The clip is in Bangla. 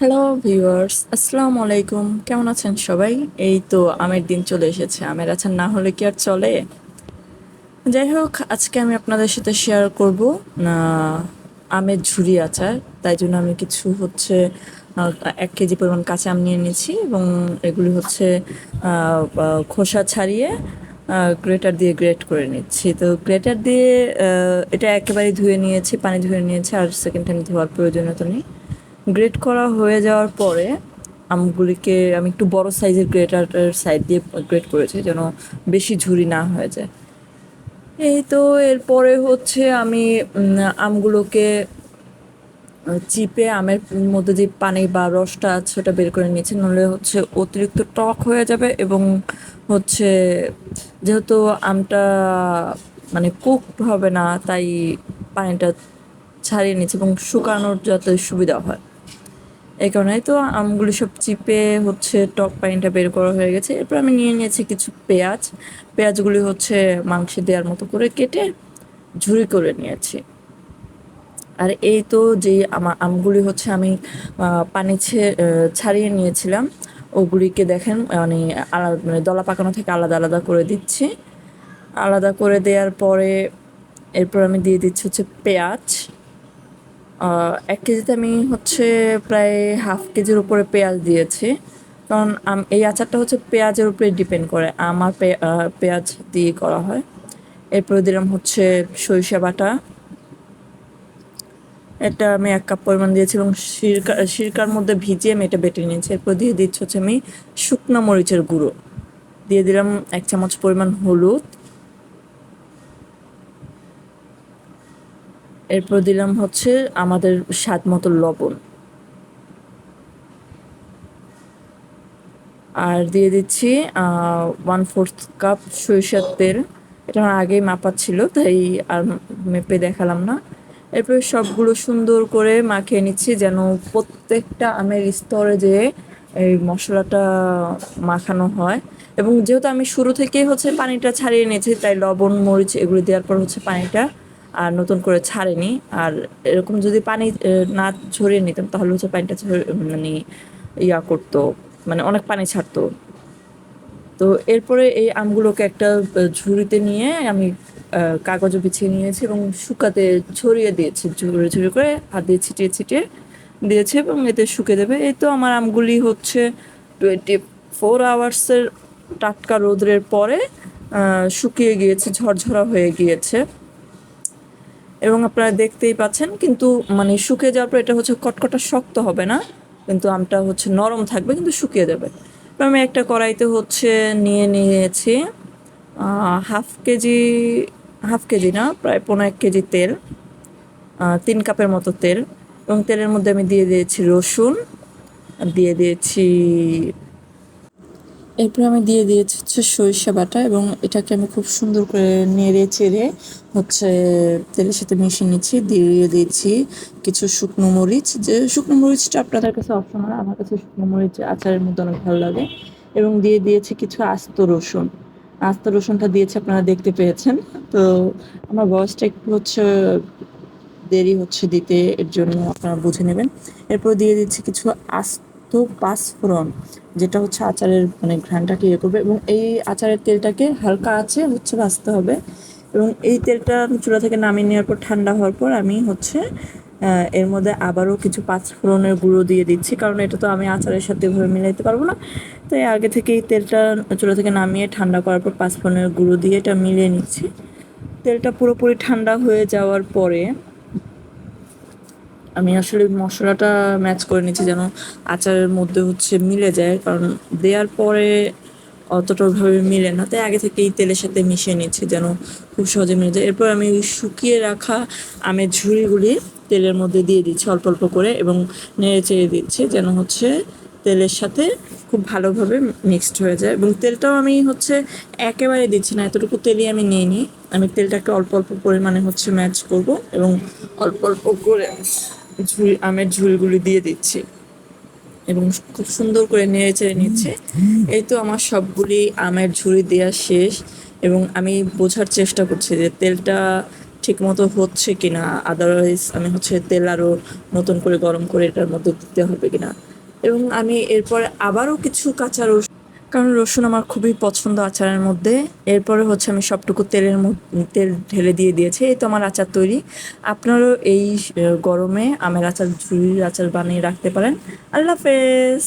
হ্যালো ভিউয়ার্স আসসালামু আলাইকুম কেমন আছেন সবাই? এই তো আমের দিন চলে এসেছে। আমের আচার না হলে কি আর চলে? যাই হোক, আজকে আমি আপনাদের সাথে শেয়ার করব আমের ঝুরি আচার। তাই জন্য আমি কিছু হচ্ছে এক কেজি পরিমাণ কাঁচা আম নিয়ে নিয়েছি এবং এগুলি হচ্ছে খোসা ছাড়িয়ে গ্রেটার দিয়ে গ্রেট করে নিচ্ছি। তো গ্রেটার দিয়ে এটা একেবারে ধুয়ে নিয়েছি, পানি ধুয়ে নিয়েছি, আর সেকেন্ড টাইম ধোয়ার প্রয়োজনীয়তা নেই। গ্রেট করা হয়ে যাওয়ার পরে আমগুলিকে আমি একটু বড় সাইজের গ্রেটারের সাইড দিয়ে গ্রেট করেছি যেন বেশি ঝুরি না হয়ে যায়। এই তো এরপরে হচ্ছে আমি আমগুলোকে চিপে আমের মধ্যে যে পানি বা রসটা আছে ওটা বের করে নিয়েছি নাহলে হচ্ছে অতিরিক্ত টক হয়ে যাবে এবং হচ্ছে যেহেতু আমটা মানে কুক হবে না, তাই পানিটা ছাড়িয়ে নিচ্ছি এবং শুকানোর যাতে সুবিধা হয়। এই কারণে তো আমগুলি সব চিপে হচ্ছে টক পানিটা বের করা হয়ে গেছে। এরপর আমি নিয়ে নিয়েছি কিছু পেঁয়াজ। পেঁয়াজগুলি হচ্ছে মাংসে দেওয়ার মতো করে কেটে ঝুরি করে নিয়েছি। আর এই তো যে আমার আমগুলি হচ্ছে আমি পানি ছাড়িয়ে নিয়েছিলাম। ওগুলিকে দেখেন মানে আলাদা মানে দলা পাকানো থেকে আলাদা আলাদা করে দিচ্ছি। আলাদা করে দেওয়ার পরে এরপর আমি দিয়ে দিচ্ছি হচ্ছে পেঁয়াজ। এক কেজিতে আমি হচ্ছে প্রায় হাফ কেজির উপরে পেঁয়াজ দিয়েছি। কারণ এই আচারটা হচ্ছে পেঁয়াজের উপরে ডিপেন্ড করে, আমার পেঁয়াজ দিয়ে করা হয়। এরপরে দিলাম হচ্ছে সরিষা বাটা। এটা আমি এক কাপ পরিমাণ দিয়েছি এবং সিরকা সিরকার মধ্যে ভিজিয়ে আমি এটা বেটে নিয়েছি। এরপর দিয়ে দিচ্ছি হচ্ছে আমি শুকনো মরিচের গুঁড়ো। দিয়ে দিলাম এক চামচ পরিমাণ হলুদ। এরপর দিলাম হচ্ছে আমাদের স্বাদ মতো লবণ। আর দিয়ে দিচ্ছি ওয়ান ফোর্থ কাপ সরিষার তেল। এটা আমার আগেই মাপা ছিল, তাই আর মেপে দেখালাম না। এরপরে সবগুলো সুন্দর করে মাখিয়ে নিচ্ছি যেন প্রত্যেকটা আমের স্তরে যে এই মশলাটা মাখানো হয়। এবং যেহেতু আমি শুরু থেকেই হচ্ছে পানিটা ছাড়িয়ে নিয়েছি, তাই লবণ, মরিচ এগুলো দেওয়ার পর হচ্ছে পানিটা আর নতুন করে ছাড়েনি। আর এরকম যদি পানি না ঝরিয়ে নিতাম তাহলে হচ্ছে পানিটা মানে ইয়া করতো মানে অনেক পানি ছাড়তো। তো এরপরে এই আমগুলোকে একটা ঝুড়িতে নিয়ে আমি আহ, কাগজে বিছিয়ে নিয়েছি এবং শুকাতে ছড়িয়ে দিয়েছি ঝুড়ি ঝুড়ি করে হাত দিয়ে ছিটিয়ে ছিটিয়ে দিয়েছে এবং এতে শুকে দেবে এই তো আমার আমগুলি হচ্ছে টোয়েন্টি ফোর আওয়ার্সের টাটকা রোদ্রের পরে শুকিয়ে গিয়েছে ঝরঝরা হয়ে গিয়েছে। এবং আপনারা দেখতেই পাচ্ছেন, কিন্তু মানে শুকিয়ে যাওয়ার পর এটা হচ্ছে কটকটা শক্ত হবে না, কিন্তু আমটা হচ্ছে নরম থাকবে, কিন্তু শুকিয়ে যাবে। আমি একটা কড়াইতে হচ্ছে নিয়ে নিয়েছি হাফ কেজি হাফ কেজি না, প্রায় পনেরো এক কেজি তেল তিন কাপের মতো তেল, এবং তেলের মধ্যে আমি দিয়ে দিয়েছি রসুন দিয়ে দিয়েছি এরপর আমি দিয়ে দিয়েছি হচ্ছে সরিষা বাটা এবং এটাকে আমি খুব সুন্দর করে নেড়ে চেড়ে হচ্ছে তেলের সাথে মিশিয়ে নিচ্ছি, দিয়ে দিয়েছি কিছু শুকনো মরিচ। যে শুকনো মরিচটা আপনাদের কাছে অপশনাল আমার কাছে শুকনো মরিচ আচারের মধ্যে অনেক ভালো লাগে। এবং দিয়ে দিয়েছি কিছু আস্ত রসুন। আস্ত রসুনটা দিয়েছি, আপনারা দেখতে পেয়েছেন। তো আমার বয়সটা একটু হচ্ছে দেরি হচ্ছে দিতে, এর জন্য আপনারা বুঝে নেবেন। এরপর দিয়ে দিচ্ছি কিছু আস্ত পাঁচফোড়ন, যেটা হচ্ছে আচারের মানে ঘ্রাণটাকে ইয়ে করবে এবং এই আচারের তেলটাকে হালকা আছে হচ্ছে ভাজতে হবে এবং এই তেলটা চুলা থেকে নামিয়ে নেওয়ার পর ঠান্ডা হওয়ার পর আমি হচ্ছে এর মধ্যে আবারও কিছু পাঁচফোড়নের গুঁড়ো দিয়ে দিচ্ছি। কারণ এটা তো আমি আচারের সাথে এভাবে মিলাইতে পারব না। তাই আগে থেকে এই তেলটা চুলা থেকে নামিয়ে ঠান্ডা করার পর পাঁচফোড়নের গুঁড়ো দিয়ে এটা মিলিয়ে নিচ্ছি। তেলটা পুরোপুরি ঠান্ডা হয়ে যাওয়ার পরে আমি আসলে মশলাটা ম্যাচ করে নিচ্ছি যেন আচারের মধ্যে হচ্ছে মিলে যায়, কারণ দেওয়ার পরে অতটা ওইভাবে মিলে না। তাই আগে থেকেই তেলের সাথে মিশিয়ে নিচ্ছি যেন খুব সহজে মিলে যায়। এরপর আমি শুকিয়ে রাখা আমের ঝুড়িগুলি তেলের মধ্যে দিয়ে দিচ্ছি অল্প অল্প করে এবং নেড়ে চেড়ে দিচ্ছি যেন হচ্ছে তেলের সাথে খুব ভালোভাবে মিক্সড হয়ে যায়। এবং তেলটাও আমি হচ্ছে একেবারে দিচ্ছি না, এতটুকু তেলই আমি নিয়ে নিই আমি তেলটাকে অল্প অল্প পরিমাণে হচ্ছে ম্যাচ করব এবং অল্প অল্প করে ঝুড়ি আমের ঝুলগুলি দিয়ে দিচ্ছি এবং খুব সুন্দর করে নেড়ে চেড়ে নিচ্ছে। এই তো আমার সবগুলি আমের ঝুড়ি দেওয়া শেষ এবং আমি বোঝার চেষ্টা করছি যে তেলটা ঠিক মতো হচ্ছে কিনা আদারওয়াইজ আমি হচ্ছে তেল আরও নতুন করে গরম করে এটার মধ্যে দিতে হবে কিনা। এবং আমি এরপরে আবারও কিছু কাঁচা রসুন কারণ রসুন আমার খুবই পছন্দ আচারের মধ্যে। এরপরে হচ্ছে আমি সবটুকু তেলের তেল ঢেলে দিয়ে দিয়েছি। এই তো আমার আচার তৈরি। আপনারও এই গরমে আমের আচার ঝুড়ির আচার বানিয়ে রাখতে পারেন। আল্লাহ হাফেজ!